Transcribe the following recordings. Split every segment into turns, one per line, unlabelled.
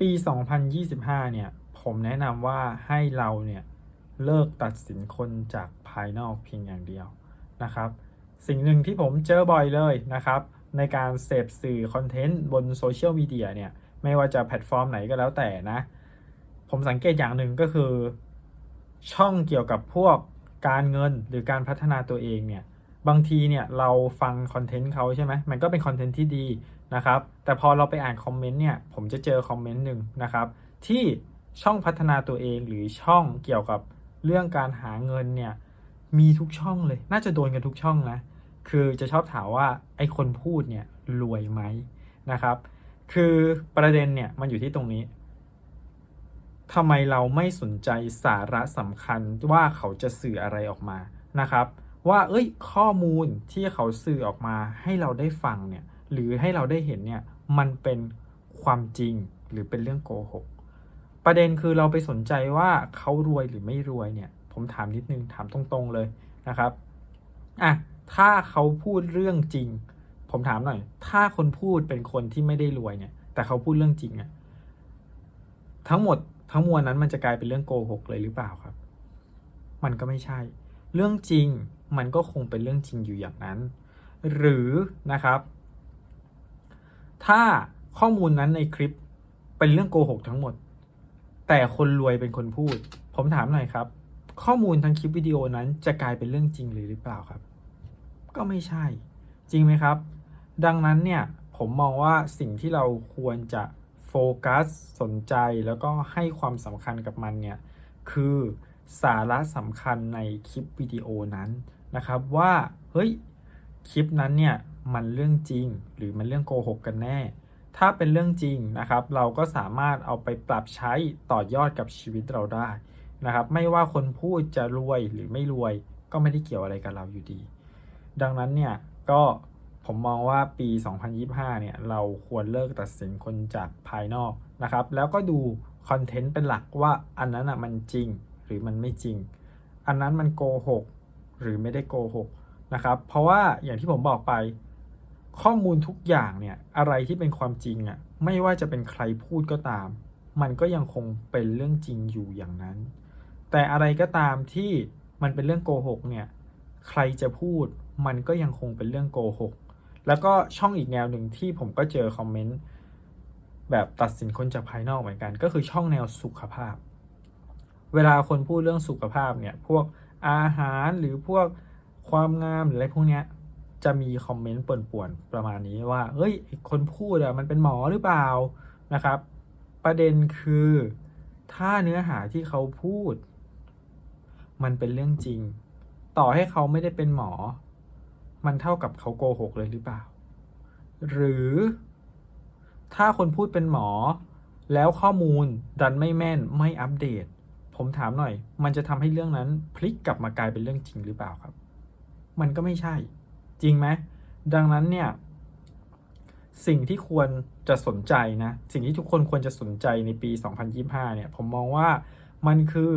ปี 2025 เนี่ย ผมแนะนำว่าให้เราเนี่ยเลิกตัดสินคนจากภายนอกเพียงอย่างเดียวนะครับ สิ่งหนึ่งที่ผมเจอบ่อยเลยนะครับ ในการเสพสื่อคอนเทนต์บนโซเชียลมีเดียเนี่ย ไม่ว่าจะแพลตฟอร์มไหนก็แล้วแต่นะ ผมสังเกตอย่างหนึ่งก็คือ ช่องเกี่ยวกับพวกการเงินหรือการพัฒนาตัวเองเนี่ย บางทีเนี่ยเราฟังคอนเทนต์เขาใช่ไหมมันก็เป็นคอนเทนต์ที่ดี นะครับ แต่พอเราไปอ่านคอมเมนต์เนี่ย ผมจะเจอคอมเมนต์หนึ่งนะครับ ที่ช่องพัฒนาตัวเองหรือช่องเกี่ยวกับเรื่องการหาเงินเนี่ย มีทุกช่องเลย น่าจะโดนกันทุกช่องนะ คือจะชอบถามว่าไอ้คนพูดเนี่ยรวยไหมนะครับ คือประเด็นเนี่ยมันอยู่ที่ตรงนี้ทำไมเราไม่สนใจสาระสำคัญว่าเขาจะสื่ออะไรออกมานะครับ ว่าเอ้ยข้อมูลที่เขาสื่อออกมาให้เราได้ฟังเนี่ย หรือให้เราได้เห็นเนี่ยมันเป็นความจริงหรือเป็นเรื่องโกหกประเด็นคือเราไปสนใจว่าเขารวยหรือไม่รวยเนี่ย ผมถามนิดนึงถามตรงๆเลยนะครับอะถ้าเขาพูดเรื่องจริง ผมถามหน่อย ถ้าคนพูดเป็นคนที่ไม่ได้รวยเนี่ย แต่เขาพูดเรื่องจริงอะทั้งหมดทั้งมวลนั้นมันจะกลายเป็นเรื่องโกหกเลยหรือเปล่าครับ มันก็ไม่ใช่ เรื่องจริงมันก็คงเป็นเรื่องจริงอยู่อย่างนั้น หรือนะครับ ถ้าข้อมูลนั้นในคลิปเป็นเรื่องโกหกทั้งหมด แต่คนรวยเป็นคนพูด ผมถามหน่อยครับ ข้อมูลทางคลิปวิดีโอนั้นจะกลายเป็นเรื่องจริงหรือเปล่าครับ ก็ไม่ใช่ จริงไหมครับ ดังนั้นเนี่ยผมมองว่าสิ่งที่เราควรจะโฟกัสสนใจแล้วก็ให้ความสำคัญกับมันเนี่ยคือสาระสำคัญในคลิปวิดีโอนั้นนะครับว่าเฮ้ยคลิปนั้นเนี่ย มันเรื่องจริง หรือมันเรื่องโกหกกันแน่ ถ้าเป็นเรื่องจริงนะครับ เราก็สามารถเอาไปปรับใช้ต่อยอดกับชีวิตเราได้นะครับ ไม่ว่าคนพูดจะรวยหรือไม่รวย ก็ไม่ได้เกี่ยวอะไรกับเราอยู่ดี ดังนั้นเนี่ยก็ผมมองว่าปี 2025 เนี่ยเราควรเลิกตัดสินคนจากภายนอกนะครับ แล้วก็ดูคอนเทนต์เป็นหลักว่าอันนั้นอะมันจริงหรือมันไม่จริง อันนั้นมันโกหกหรือไม่ได้โกหกนะครับ เพราะว่าอย่างที่ผมบอกไป ข้อมูลทุกอย่างเนี่ยอะไรที่เป็นความจริงอะไม่ว่าจะเป็นใครพูดก็ตาม มันก็ยังคงเป็นเรื่องจริงอยู่อย่างนั้น แต่อะไรก็ตามที่มันเป็นเรื่องโกหกเนี่ยใครจะพูดมันก็ยังคงเป็นเรื่องโกหกแล้วก็ช่องอีกแนวหนึ่งที่ผมก็เจอคอมเมนต์แบบตัดสินคนจากภายนอกเหมือนกัน ก็คือช่องแนวสุขภาพ เวลาคนพูดเรื่องสุขภาพเนี่ยพวกอาหารหรือพวกความงามหรืออะไรพวกเนี้ย จะมีคอมเมนต์ป่วนๆประมาณนี้ว่า เฮ้ยคนพูดอะมันเป็นหมอหรือเปล่านะครับ ประเด็นคือถ้าเนื้อหาที่เขาพูด มันเป็นเรื่องจริง ต่อให้เขาไม่ได้เป็นหมอ มันเท่ากับเขาโกหกเลยหรือเปล่า หรือถ้าคนพูดเป็นหมอ แล้วข้อมูลดันไม่แม่นไม่อัปเดต ผมถามหน่อย มันจะทำให้เรื่องนั้นพลิกกลับมากลายเป็นเรื่องจริงหรือเปล่าครับ มันก็ไม่ใช่ จริงไหมดังนั้นเนี่ยสิ่งที่ควรจะสนใจนะ สิ่งที่ทุกคนควรจะสนใจในปี 2025 เนี่ย ผมมองว่ามันคือ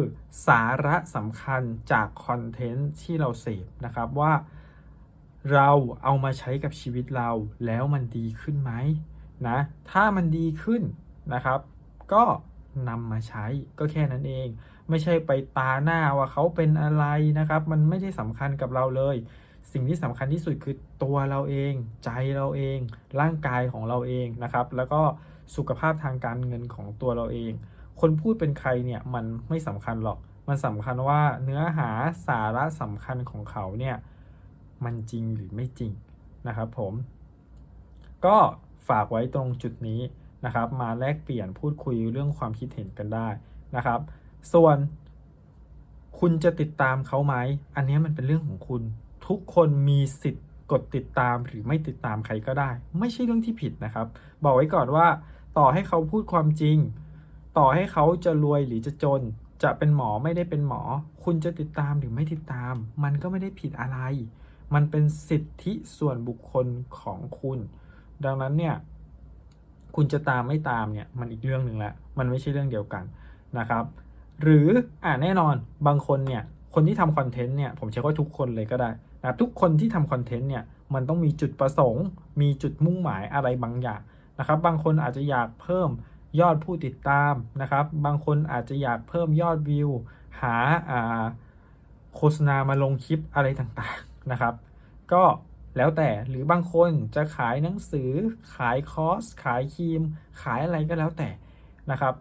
สาระสำคัญจากคอนเทนต์ที่เราเสพนะครับว่าเราเอามาใช้กับชีวิตเราแล้วมันดีขึ้นไหมนะ ถ้ามันดีขึ้นนะครับ ก็นำมาใช้ก็แค่นั้นเอง ไม่ใช่ไปตาหน้าว่าเขาเป็นอะไรนะครับ มันไม่ได้สำคัญกับเราเลย สิ่งที่สำคัญที่สุดคือตัวเราเอง ใจเราเอง ร่างกายของเราเองนะครับ แล้วก็สุขภาพทางการเงินของตัวเราเอง คนพูดเป็นใครเนี่ยมันไม่สำคัญหรอก มันสำคัญว่าเนื้อหาสาระสำคัญของเขาเนี่ยมันจริงหรือไม่จริงนะครับผม ก็ฝากไว้ตรงจุดนี้นะครับ มาแลกเปลี่ยนพูดคุยเรื่องความคิดเห็นกันได้นะครับ ส่วนคุณจะติดตามเขาไหม อันนี้มันเป็นเรื่องของคุณ ทุกคนมีสิทธิ์กดติดตามหรือไม่ติดตามใครก็ได้ ไม่ใช่เรื่องที่ผิดนะครับ บอกไว้ก่อนว่า ต่อให้เขาพูดความจริง ต่อให้เขาจะรวยหรือจะจน จะเป็นหมอไม่ได้เป็นหมอ คุณจะติดตามหรือไม่ติดตาม มันก็ไม่ได้ผิดอะไร มันเป็นสิทธิส่วนบุคคลของคุณ ดังนั้นเนี่ยคุณจะตามไม่ตามเนี่ยมันอีกเรื่องหนึ่งละมันไม่ใช่เรื่องเดียวกันนะครับ หรืออ่าแน่นอนบางคนเนี่ยคนที่ทำคอนเทนต์เนี่ยผมใช้ว่าทุกคนเลยก็ได้ นะทุกคนที่ทำคอนเทนต์เนี่ยมันต้องมีจุดประสงค์ มีจุดมุ่งหมายอะไรบางอย่างนะครับ บางคนอาจจะอยากเพิ่มยอดผู้ติดตามนะครับ บางคนอาจจะอยากเพิ่มยอดวิวหาอ่าโฆษณามาลงคลิปอะไรต่างๆนะครับ ก็แล้วแต่หรือบางคนจะขายหนังสือ ขายคอร์ส ขายครีม ขายอะไรก็แล้วแต่นะครับ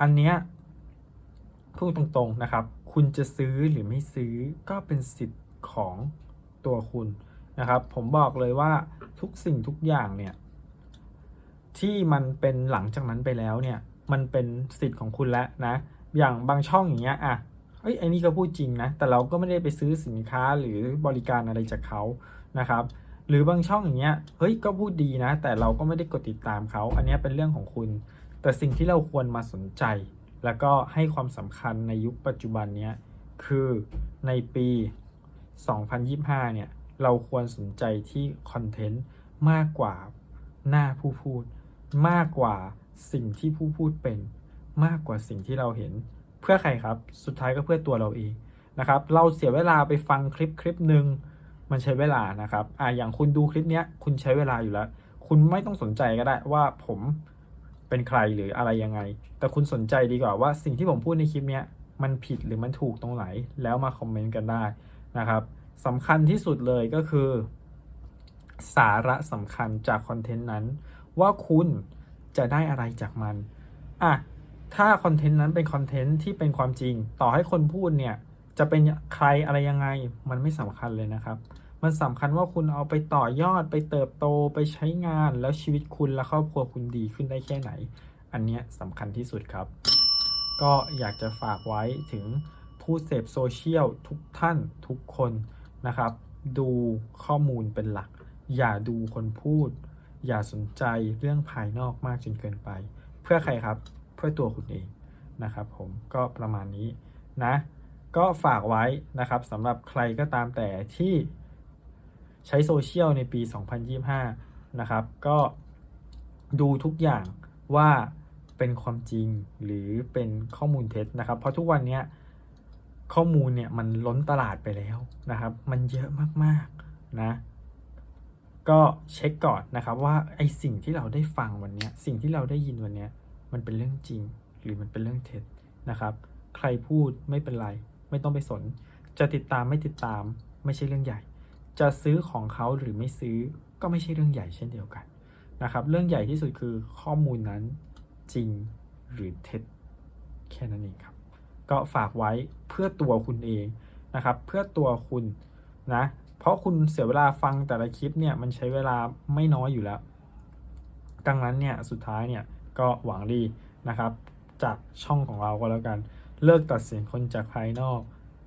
อันเนี้ยพูดตรงๆนะครับ คุณจะซื้อหรือไม่ซื้อก็เป็นสิทธิ์ของ ตัวคุณนะครับ ผมบอกเลยว่าทุกสิ่งทุกอย่างเนี่ย ที่มันเป็นหลังจากนั้นไปแล้วเนี่ย มันเป็นสิทธิ์ของคุณแล้วนะ อย่างบางช่องอย่างเงี้ยอะเอ้ยไอ้นี่ก็พูดจริงนะ แต่เราก็ไม่ได้ไปซื้อสินค้าหรือบริการอะไรจากเขานะครับ หรือบางช่องอย่างเงี้ย เฮ้ย ก็พูดดีนะ แต่เราก็ไม่ได้กดติดตามเขา อันนี้เป็นเรื่องของคุณ แต่สิ่งที่เราควรมาสนใจ แล้วก็ให้ความสำคัญในยุคปัจจุบันเนี้ย คือในปี 2025 เนี่ย เราควรสนใจที่คอนเทนต์มากกว่าหน้าผู้พูด มากกว่าสิ่งที่ผู้พูดเป็น มากกว่าสิ่งที่เราเห็น เพื่อใครครับ สุดท้ายก็เพื่อตัวเราเองนะครับ เราเสียเวลาไปฟังคลิปคลิปหนึ่งมันใช้เวลานะครับ อ่าอย่างคุณดูคลิปเนี้ยคุณใช้เวลาอยู่แล้ว คุณไม่ต้องสนใจก็ได้ว่าผมเป็นใครหรืออะไรยังไง แต่คุณสนใจดีกว่าว่าสิ่งที่ผมพูดในคลิปเนี้ยมันผิดหรือมันถูกตรงไหน แล้วมาคอมเมนต์กันได้ นะครับสำคัญที่สุดเลยก็คือ สาระสำคัญจากคอนเทนต์นั้น ว่าคุณจะได้อะไรจากมันอะถ้าคอนเทนต์นั้นเป็นคอนเทนต์ที่เป็นความจริง ต่อให้คนพูดเนี่ยจะเป็นใครอะไรยังไงมันไม่สำคัญเลยนะครับ มันสำคัญว่าคุณเอาไปต่อยอดไปเติบโตไปใช้งานแล้วชีวิตคุณและครอบครัวคุณดีขึ้นได้แค่ไหน อันเนี้ยสำคัญที่สุดครับ ก็อยากจะฝากไว้ถึง ผู้เสพโซเชียลทุกท่านทุกคนนะครับ ดูข้อมูลเป็นหลัก อย่าดูคนพูด อย่าสนใจเรื่องภายนอกมากจนเกินไป เพื่อใครครับเพื่อตัวคุณเองนะครับ ผมก็ประมาณนี้นะ ก็ฝากไว้นะครับสำหรับใครก็ตามแต่ที่ใช้โซเชียลในปี 2025 นะครับ ก็ดูทุกอย่างว่าเป็นความจริงหรือเป็นข้อมูลเท็จนะครับ เพราะทุกวันเนี้ย ข้อมูลเนี่ยมันล้นตลาดไปแล้วนะครับ มันเยอะมากๆนะก็เช็คก่อนนะครับว่าไอสิ่งที่เราได้ฟังวันนี้สิ่งที่เราได้ยินวันนี้มันเป็นเรื่องจริงหรือมันเป็นเรื่องเท็จนะครับ ใครพูดไม่เป็นไร ไม่ต้องไปสน จะติดตามไม่ติดตามไม่ใช่เรื่องใหญ่ จะซื้อของเขาหรือไม่ซื้อก็ไม่ใช่เรื่องใหญ่เช่นเดียวกันนะครับ เรื่องใหญ่ที่สุดคือข้อมูลนั้นจริงหรือเท็จแค่นั้นเองครับ ก็ฝากไว้เพื่อตัวคุณเองนะครับ เพื่อตัวคุณนะ เพราะคุณเสียเวลาฟังแต่ละคลิปเนี่ยมันใช้เวลาไม่น้อยอยู่แล้ว ดังนั้นเนี่ยสุดท้ายเนี่ยก็หวังดีนะครับ จากช่องของเราก็แล้วกัน เลิกตัดสินคนจากภายนอก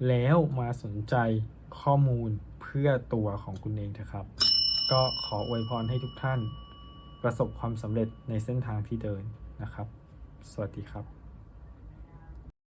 แล้วมาสนใจข้อมูลเพื่อตัวของคุณเองเถอะครับ ก็ขออวยพรให้ทุกท่าน ประสบความสำเร็จในเส้นทางที่เดินนะครับ สวัสดีครับ